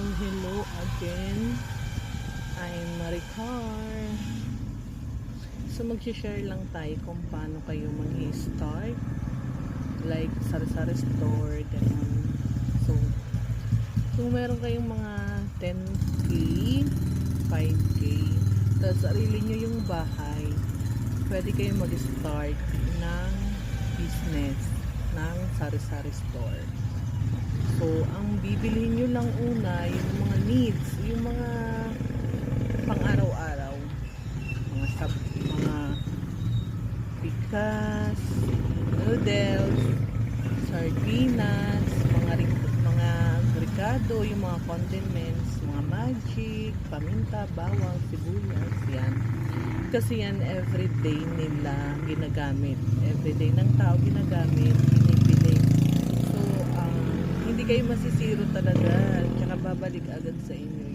So, hello again. I'm Maricar. So, mag-share lang tayo kung paano kayo mag-start. Like, sari-sari store, ganun. So, kung meron kayong mga 10k, 5k, tapos sarili nyo yung bahay, pwede kayong mag-start ng business ng sari-sari store. So, ang bibilihin nyo lang una, yung mga needs, yung mga pang-araw-araw. Mga sab, mga pikas, noodles, sardinas, mga mga ricado, yung mga condiments, mga magic, paminta, bawang, sibuyas, yan. Kasi yan everyday nila ginagamit. Everyday ng tao ginagamit, kayo masisiro talaga. Tsaka babalik agad sa inyo